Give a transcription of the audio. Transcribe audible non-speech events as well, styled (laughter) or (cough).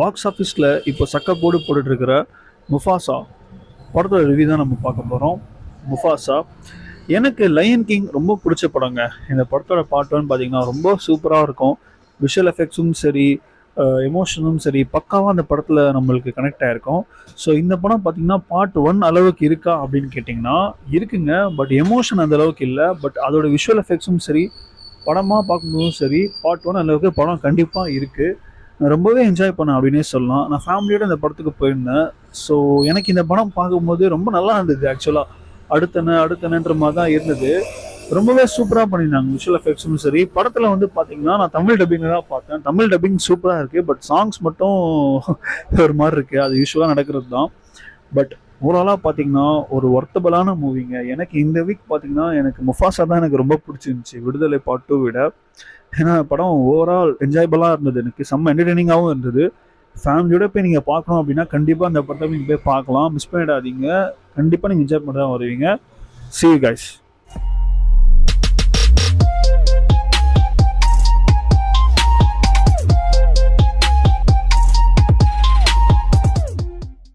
Box ஆஃபீஸில் இப்போ சக்கப்போடு போட்டுட்ருக்கிற Mufasa படத்தோட ரிவ்யூ தான் நம்ம பார்க்க போகிறோம் முஃபாசா எனக்கு லயன் கிங் ரொம்ப பிடிச்ச படங்க. இந்த படத்தோட பார்ட் ஒன் பார்த்தீங்கன்னா ரொம்ப சூப்பராக இருக்கும். விஷுவல் எஃபெக்ட்ஸும் சரி எமோஷனும் சரி பக்காவாக அந்த படத்தில் நம்மளுக்கு கனெக்ட் ஆகிருக்கும் ஸோ இந்த படம் பார்த்திங்கன்னா பார்ட் ஒன் அளவுக்கு இருக்கா அப்படின்னு கேட்டிங்கன்னா இருக்குங்க. பட் எமோஷன் அந்த அளவுக்கு இல்லை. பட் அதோட விஷுவல் எஃபெக்ட்ஸும் சரி படமாக பார்க்கும்போதும் சரி பார்ட் ஒன் அளவுக்கு படம் கண்டிப்பாக இருக்குது ரொம்பவே என்ஜாய் பண்ணேன் அப்படின்னே சொல்லலாம். நான் ஃபேமிலியோட இந்த படத்துக்கு போயிருந்தேன். ஸோ எனக்கு இந்த படம் பார்க்கும்போது ரொம்ப நல்லா இருந்தது ஆக்சுவலாக அடுத்தன அடுத்தனன்ற மாதிரி தான் இருந்தது. ரொம்பவே சூப்பராக பண்ணியிருந்தாங்க விஷுவல் எஃபெக்ட்ஸும் சரி. படத்தில் வந்து பார்த்தீங்கன்னா நான் தமிழ் டப்பிங்கில் தான் பார்த்தேன். தமிழ் டப்பிங் சூப்பராக இருக்குது பட் சாங்ஸ் மட்டும் (laughs) ஒரு மாதிரி இருக்குது அது யூஸ்வலாக நடக்கிறது தான். பட் ஓவராலாக பார்த்தீங்கன்னா ஒரு ஒர்த்தபலான மூவிங்க எனக்கு இந்த வீக் பார்த்தீங்கன்னா எனக்கு முஃபாசா தான் எனக்கு ரொம்ப பிடிச்சிருந்துச்சி. விடுதலை பார்ட் டூ விட. ஏன்னா படம் ஓவரால் என்ஜாயபிளாக இருந்தது எனக்கு. செம்ம என்டர்டெய்னிங்காகவும் இருந்தது. ஃபேமிலியோட போய் நீங்கள் பார்க்கணும் அப்படின்னா கண்டிப்பாக அந்த படத்தை நீங்கள் போய் பார்க்கலாம். மிஸ் பண்ணிடாதீங்க. கண்டிப்பாக நீங்கள் என்ஜாய் பண்ண வருவீங்க. C guys